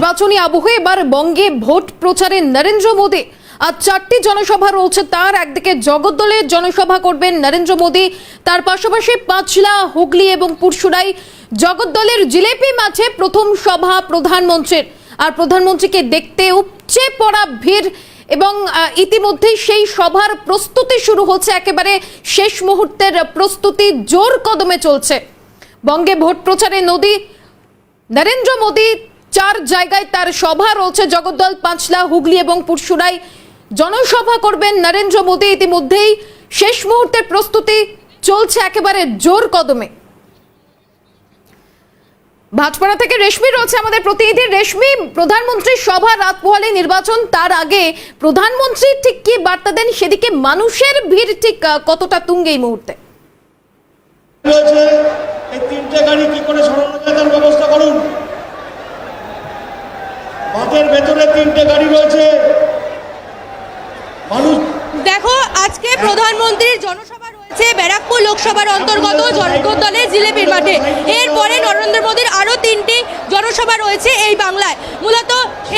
নির্বাচনী আবহে এবার বঙ্গে ভোট প্রচারে নরেন্দ্র মোদী। আজ চারটি জনসভা রয়েছে তার। একদিকে জগদ্দলের জনসভা করবেন নরেন্দ্র মোদী। তার পাশাপাশি পাঁচলা, হুগলি এবং পুরসুরাই জগদ্দলের জিলেপি মাঠে প্রথম সভা প্রধানমন্ত্রীর। আর প্রধানমন্ত্রীকে দেখতে উপচে পড়া ভিড় এবং ইতিমধ্যেই সেই সভার প্রস্তুতি শুরু হচ্ছে। একেবারে শেষ মুহূর্তের প্রস্তুতি জোর কদমে চলছে। বঙ্গে ভোট প্রচারে নদী। নরেন্দ্র মোদী চার জায়গায় তার সভা রয়েছে জগদ্দল, পাঁচলা, হুগলি এবং পুরসুরাই। জনসভা করবেন নরেন্দ্র মোদী। ইতিমধ্যেই শেষ মুহূর্তের প্রস্তুতি চলছে একেবারে জোর কদমে। ভাটপাড়া থেকে রেশমি রয়েছে আমাদের প্রতিনিধি। রেশমি প্রধানমন্ত্রীর সভা রাত পোহালে নির্বাচন, তার আগে প্রধানমন্ত্রী ঠিক কি বার্তা দেন? সেদিকে মানুষের ভিড় ঠিক কতটা তুঙ্গে এই মুহূর্তে? তিনটে গাড়ি কি করে সরানো যায় তার ব্যবস্থা করুন মাঠের ভেতরে তিনটে গাড়ি রয়েছে। দেখো, আজকে প্রধানমন্ত্রীর জনসভা রয়েছে ব্যারাকপুর লোকসভার অন্তর্গত জনগদলের জিলেপির মাঠে। এরপরে নরেন্দ্র মোদীর আরও তিনটি জনসভা রয়েছে এই বাংলায়। মূলত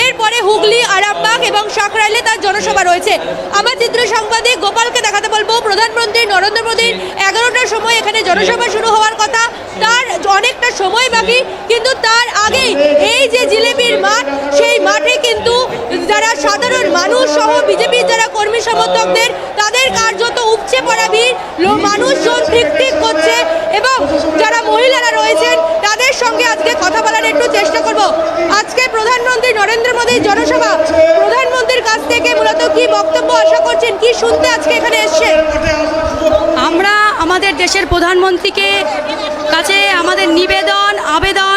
এরপরে হুগলি, আরামবাগ এবং সাকরাইলে তার জনসভা রয়েছে। আমার চিত্র সাংবাদিক গোপালকে দেখাতে বলব, প্রধানমন্ত্রী নরেন্দ্র মোদীর এগারোটার সময় এখানে জনসভা শুরু হওয়ার কথা তার অনেকটা সময় বাকি কিন্তু তার আগেই এই যে জিলেপির মাঠ সেই মাঠে কিন্তু যারা সাধারণ মানুষ সহ বিজেপির যারা কর্মী সমর্থকদের, তাদের কার্যত উপচে পড়া ভিড়। মানুষজন ঠিক ঠিক করছে এবং যারা মহিলারা রয়েছেন, তাদের সঙ্গে আজকে কথা বলার একটু চেষ্টা করব। আজকে প্রধানমন্ত্রী নরেন্দ্র মোদীর জনসভা। প্রধানমন্ত্রীর কাছ থেকে মূলত কি বক্তব্য আশা করছেন, কি শুনতে আজকে এখানে এসছেন আমরা আমাদের দেশের প্রধানমন্ত্রীকে কাছে আমাদের নিবেদন, আবেদন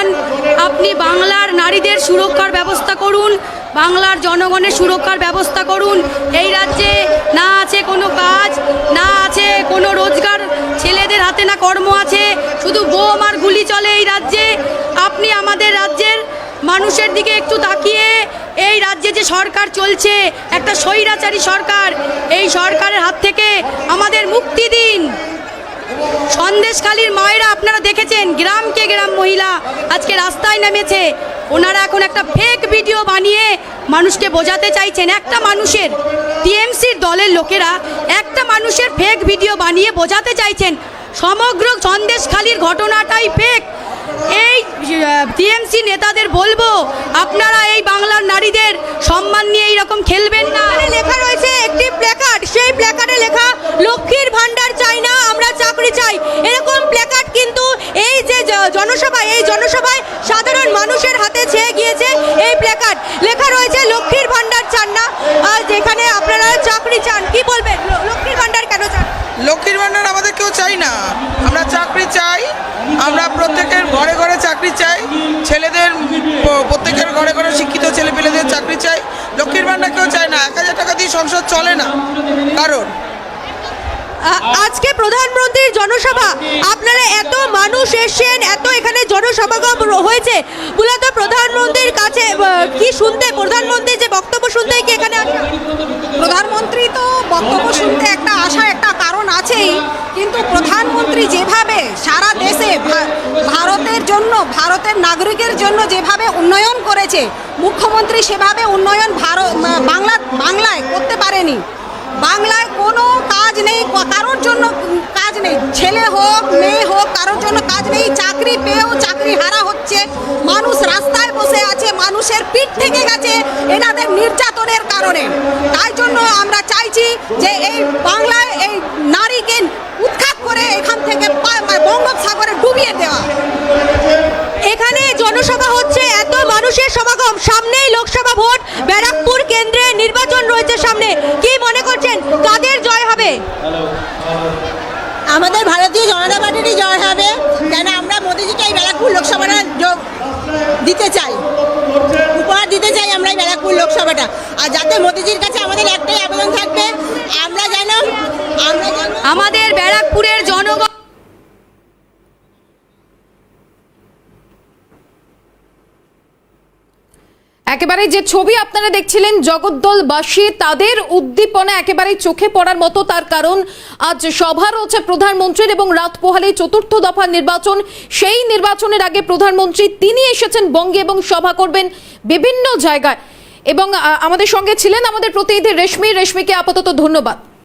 আপনি বাংলার নারীদের সুরক্ষার ব্যবস্থা করুন, বাংলার জনগণের সুরক্ষার ব্যবস্থা করুন। এই রাজ্যে না আছে কোনো কাজ, না আছে কোনো রোজগার, ছেলেদের হাতে না কর্ম আছে, শুধু বোম আর গুলি চলে এই রাজ্যে। আপনি আমাদের রাজ্যের মানুষের দিকে একটু তাকিয়ে, এই রাজ্যে যে সরকার চলছে, একটা স্বৈরাচারী সরকার, এই সরকারের হাত থেকে আমাদের মুক্তি দিন। সন্দেশখালীর মায়েরা, আপনারা দেখেছেন গ্রামকে গ্রাম মহিলা আজকে রাস্তায় নেমেছে। ওনারা এখন একটা ফেক ভিডিও বানিয়ে মানুষকে বোঝাতে চাইছেন। একটা মানুষের, টিএমসির দলের লোকেরা একটা মানুষের ফেক ভিডিও বানিয়ে বোঝাতে চাইছেন। সমগ্র সন্দেশখালীর ঘটনাটাই ফেক এই টিএমসি নেতাদের বলব, আপনারা এই বাংলার নারীদের সম্মান নিয়ে এইরকম খেলবেন না। লেখা রয়েছে, একটি প্ল্যাকার্ড সেই প্ল্যাকার্ডে লেখা, লক্ষ্মীর জনসভায় সাধারণ মানুষের হাতে ছেয়ে গিয়েছে এই প্ল্যাকার্ড লেখা রয়েছে, লক্ষ্মীর ভান্ডার চান না। আর যেখানে আপনারা চাকরি চান, কি বলবেন? লক্ষ্মীর ভান্ডার কেন চান? লক্ষ্মীর ভাণ্ডার আমাদের কেউ চাই না। আমরা চাকরি চাই, আমরা প্রত্যেকের ঘরে ঘরে চাকরি চাই। ছেলেদের প্রত্যেকের ঘরে ঘরে শিক্ষিত ছেলে পেলেদের চাকরি চাই। লক্ষ্মীর ভাণ্ডার কেউ চায় না। এক হাজার টাকা দিয়ে সংসার চলে না। কারণ আজকে প্রধানমন্ত্রীর জনসভা। আপনারা এত মানুষ এসেছেন, এত এখানে জনসমাগম হয়েছে। মূলত প্রধানমন্ত্রীর কাছে কি শুনতে প্রধানমন্ত্রীর যে বক্তব্য শুনতে কি এখানে প্রধানমন্ত্রী তো বক্তব্য শুনতে একটা আশা, একটা কারণ আছেই। কিন্তু প্রধানমন্ত্রী যেভাবে সারা দেশে ভারতের জন্য, ভারতের নাগরিকের জন্য যেভাবে উন্নয়ন করেছে, মুখ্যমন্ত্রী সেভাবে উন্নয়ন ভারত, বাংলা, বাংলায় করতে পারেনি। বাংলায় কোনো কাজ নেই, কারোর জন্য কাজ নেই। ছেলে হোক, মেয়ে হোক, কারোর জন্য কাজ নেই। চাকরি পেয়েও চাকরি হারা হচ্ছে। মানুষ রাস্তায় বসে আছে, মানুষের পিঠ থেকে গেছে এনাদের নির্যাতনের কারণে। তাই জন্য আমরা চাইছি যে এই বাংলায় এই নারীকে উৎখাত করে এখান থেকে পা- বঙ্গোপসাগরে ডুবিয়ে দেওয়া। এখানে জনসভা হচ্ছে, এত মানুষের সমাগম। সামনেই লোকসভা ভোট, ব্যারাকপুর কেন্দ্রে নির্বাচন রয়েছে সামনে কি মনে করছেন কাদের জয় হবে। আমাদের ভারতীয় জনতা পার্টিরই জয় হবে। কেন আমরা মোদিজিকে এই ব্যারাকপুর লোকসভাটা যোগ দিতে চাই। উপহার দিতে চাই আমরা এই ব্যারাকপুর লোকসভাটা। আর যাতে মোদিজির কাছে আমাদের একটাই আবেদন থাকবে, আমরা যেন আমরা আমাদের ব্যারাকপুরের একেবারে যে ছবি আপনারা দেখছিলেন জগদ্দলবাসী তাদের উদ্দীপনা একেবারে চোখে পড়ার মতো। তার কারণ, আজ সভা রয়েছে প্রধানমন্ত্রীর এবং রাত পোহালে চতুর্থ দফা নির্বাচন। সেই নির্বাচনের আগে প্রধানমন্ত্রী, তিনি এসেছেন বঙ্গে এবং সভা করবেন বিভিন্ন জায়গায়। এবং আমাদের সঙ্গে ছিলেন আমাদের প্রতিনিধি রেশমি। রেশমিকে আপাতত ধন্যবাদ।